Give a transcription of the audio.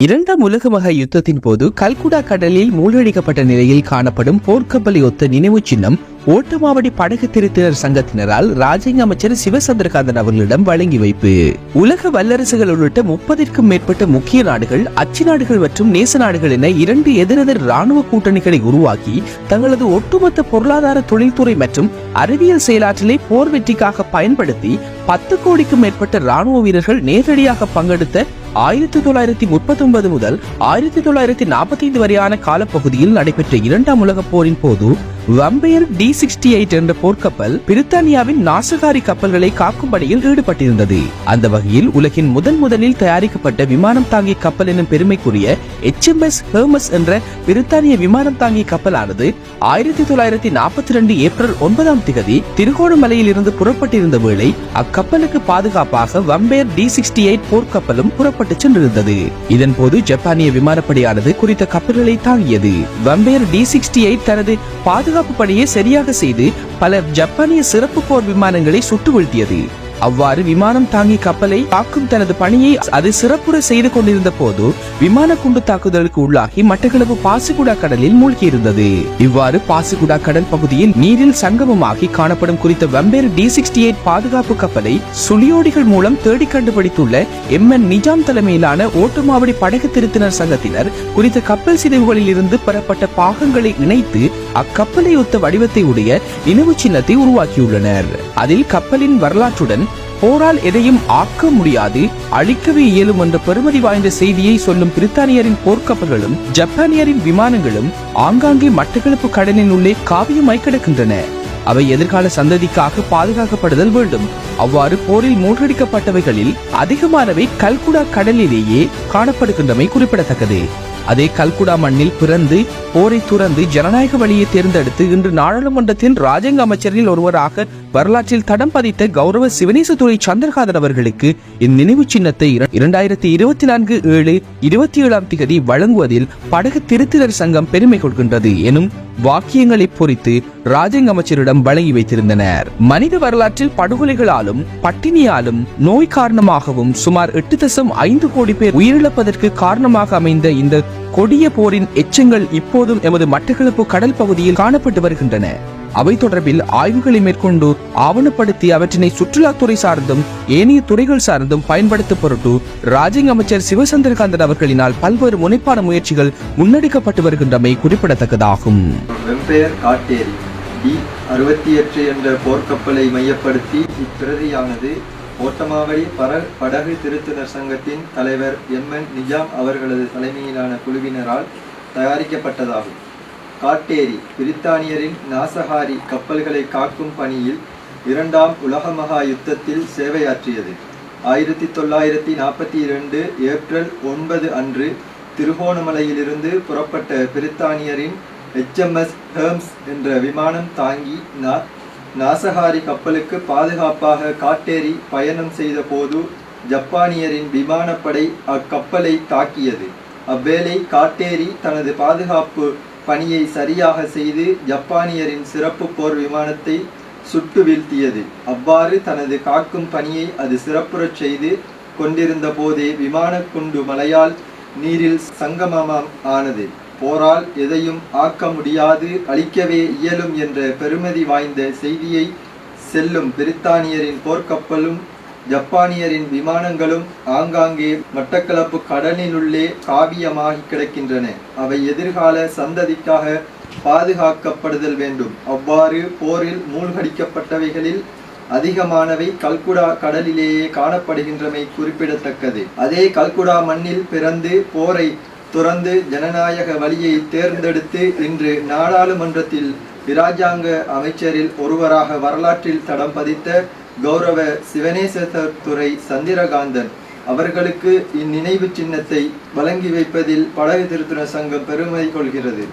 இரண்டாம் உலக மகா யுத்தத்தின் போது கல்குடா கடலில் மூழ்கடிக்கப்பட்ட நிலையில் காணப்படும் போர்க்கப்பலை ஒத்த நினைவு சின்னம் ஓட்டமாவடி படகு திருத்தினர் சங்கத்தினரால் ராஜ்யங்க அமைச்சர் சிவசந்திரகாந்தன் அவர்களிடம் வழங்கி வைப்பு. உலக வல்லரசுகள் உள்ளிட்ட முப்பதிற்கும் மேற்பட்ட முக்கிய நாடுகள் அச்சு நாடுகள் மற்றும் நேச நாடுகள் என இரண்டு எதிரெதிர் ராணுவ கூட்டணிகளை உருவாக்கி தங்களது ஒட்டுமொத்த பொருளாதார தொழில்துறை மற்றும் அறிவியல் செயலாற்றலை போர் வெற்றிக்காக பயன்படுத்தி பத்து கோடிக்கும் மேற்பட்ட ராணுவ வீரர்கள் நேரடியாக பங்கெடுத்த ஆயிரத்தி தொள்ளாயிரத்தி முப்பத்தி ஒன்பது முதல் ஆயிரத்தி தொள்ளாயிரத்தி நாற்பத்தி ஐந்து வரையான காலப்பகுதியில் நடைபெற்ற இரண்டாம் உலகப் போரின் போது வம்பையர் டி சிக்ஸ்டி எயிட் என்ற போர்க்கப்பல் பிரித்தானியாவின் நாசகாரி கப்பல்களை காக்கும் பணியில் ஈடுபட்டிருந்தது. அந்த வகையில் உலகின் முதன் முதலில் தயாரிக்கப்பட்ட விமானம் தாங்கிய கப்பல் எனும் பெருமைக்குரிய எச்எம்எஸ் ஹெர்மஸ் என்ற பிரித்தானிய விமானம் தாங்கிய கப்பலானது ஆயிரத்தி தொள்ளாயிரத்தி நாற்பத்தி ரெண்டு ஏப்ரல் ஒன்பதாம் திகதி திருகோணமலையில் இருந்து புறப்பட்டிருந்த வேளை அக்கப்பலுக்கு பாதுகாப்பாக வம்பேர் டி சிக்ஸ்டி எயிட் போர்க்கப்பலும் புறப்பட்டு சென்றிருந்தது. இதன் போது ஜப்பானிய விமானப்படையானது குறித்த கப்பல்களை தாங்கியது. வம்பேர் டி சிக்ஸ்டி எயிட் தனது பாதுகாப்பு பணியை சரியாக செய்து பல ஜப்பானிய சிறப்பு போர் விமானங்களை சுட்டு வீழ்த்தியது அவ்வாறு விமானம் தாங்கி கப்பலை தாக்கும் தனது பணியை அது சிறப்புற செய்து கொண்டிருந்த போது விமான குண்டு தாக்குதலுக்கு உள்ளாகி மட்டக்களப்பு பாசிகுடா கடலில் மூழ்கியிருந்தது. இவ்வாறு பாசிகுடா கடல் பகுதியில் நீரில் சங்கமமாகி காணப்படும் குறித்த வெம்பேர் டி சிக்ஸ்டி எயிட் பாதுகாப்பு கப்பலை சுழியோடிகள் மூலம் தேடி கண்டுபிடித்துள்ள எம் என் நிஜாம் தலைமையிலான ஓட்டுமாவடி படகு திருத்தினர் சங்கத்தினர் குறித்த கப்பல் சிதைவுகளில் இருந்து பெறப்பட்ட பாகங்களை இணைத்து அக்கப்பலை ஒத்த வடிவத்தை உடைய நினைவு சின்னத்தை உருவாக்கியுள்ளனர். அதில் கப்பலின் வரலாற்றுடன் போரால் எதையும் ஆக்க முடியாது அழிக்கவே இயலும் என்ற பெருமதி வாய்ந்த செய்தியை சொல்லும் பிரித்தானியரின் போர்க்கப்பல்களும் ஜப்பானியரின் விமானங்களும் ஆங்காங்கே மட்டக்களப்பு கடலின் உள்ளே காவியமாய் கிடக்கின்றன. அவை எதிர்கால சந்ததிக்காக பாதுகாக்கப்படுதல் வேண்டும். அவ்வாறு போரில் மூன்றடிக்கப்பட்டவைகளில் அதிகமானவை கல்குடா கடலிலேயே காணப்படுகின்றமை குறிப்பிடத்தக்கது. அதே கல்குடா மண்ணில் பிறந்து போரை துறந்து ஜனநாயக வழியை தேர்ந்தெடுத்து இன்று நாடாளுமன்றத்தின் ராஜாங்க அமைச்சரில் ஒருவராக வரலாற்றில் தடம் பதித்த கௌரவ சிவனேசத்துறை சந்திரகாதன் அவர்களுக்கு இந்நினைவு சின்னத்தை இர- இரண்டாயிரத்தி இருபத்தி நான்கு ஏழு இருபத்தி ஏழாம் திகதி வழங்குவதில் படகு திருத்தினர் சங்கம் பெருமை கொள்கின்றது. எனும் வாக்கியங்களை பொறித்து ராஜாங்க அமைச்சரிடம் வழங்கி வைத்திருந்தனர். மனித வரலாற்றில் படுகொலைகளாலும் பட்டினியாலும் நோய் காரணமாகவும் சுமார் எட்டு தசம் ஐந்து கோடி பேர் உயிரிழப்பதற்கு காரணமாக அமைந்த இந்த கொடிய போரின் எச்சங்கள் இப்போதும் எமது மட்டக்களப்பு கடல் பகுதியில் காணப்பட்டு வருகின்றன. அவை தொடர்பில் ஆய்வுகளை மேற்கொண்டு ஆவணப்படுத்தி அவற்றினை சுற்றுலாத்துறை சார்ந்தும் ஏனைய துறைகள் சார்ந்தும் பயன்படுத்த பொருட்டு ராஜிங் அமைச்சர் சிவசந்திரகாந்தன் அவர்களினால் பல்வேறு முனைப்பான முயற்சிகள் முன்னெடுக்கப்பட்டு வருகின்றமை குறிப்பிடத்தக்கதாகும். வெம்பெயர் டி அறுபத்தி எட்டு என்ற போர்க்கப்பலை மையப்படுத்தி இப்பிரதியானது ஓட்டமாவடி பர படகு திருத்தினர் சங்கத்தின் தலைவர் எம் என் நிஜாம் அவர்களது தலைமையிலான குழுவினரால் தயாரிக்கப்பட்டதாகும். காட்டேரி பிரித்தானியரின் நாசஹாரி கப்பல்களை காக்கும் பணியில் இரண்டாம் உலக மகா யுத்தத்தில் சேவையாற்றியது. ஆயிரத்தி தொள்ளாயிரத்தி நாற்பத்தி இரண்டு ஏப்ரல் ஒன்பது அன்று திருகோணமலையிலிருந்து புறப்பட்ட பிரித்தானியரின் ஹெச்எம்எஸ் ஹேர்ம்ஸ் என்ற விமானம் தாங்கி நா- நாசகாரி கப்பலுக்கு பாதுகாப்பாக காட்டேரி பயணம் செய்த போது ஜப்பானியரின் விமானப்படை அக்கப்பலை தாக்கியது. அவ்வேளை காட்டேரி தனது பாதுகாப்பு பணியை சரியாக செய்து ஜப்பானியரின் சிறப்பு போர் விமானத்தை சுட்டு வீழ்த்தியது. அவ்வாறு தனது காக்கும் பணியை அது சிறப்புறச் செய்து கொண்டிருந்த போதே விமான குண்டு மலையால் நீரில் சங்கமமாம் ஆனது. போரால் எதையும் ஆக்க முடியாது அழிக்கவே இயலும் என்ற பெருமதி வாய்ந்த செய்தியை செல்லும் பிரித்தானியரின் போர்க்கப்பலும் ஜப்பானியரின் விமானங்களும் ஆங்காங்கே மட்டக்களப்பு கடலினுள்ளே காவியமாகி கிடக்கின்றன. அவை எதிர்கால சந்ததிக்காக பாதுகாக்கப்படுதல் வேண்டும். அவ்வாறு போரில் மூழ்கடிக்கப்பட்டவைகளில் அதிகமானவை கல்குடா கடலிலேயே காணப்படுகின்றமை குறிப்பிடத்தக்கது. அதே கல்குடா மண்ணில் பிறந்து போரை துறந்து ஜனநாயக வழியை தேர்ந்தெடுத்து இன்று நாடாளுமன்றத்தில் இராஜாங்க அமைச்சரில் ஒருவராக வரலாற்றில் தடம் பதித்த கௌரவ சிவனேசத்துறை சந்திரகாந்தன் அவர்களுக்கு இந்நினைவு சின்னத்தை வழங்கி வைப்பதில் படகு திருத்துற சங்கம் பெருமை கொள்கிறது.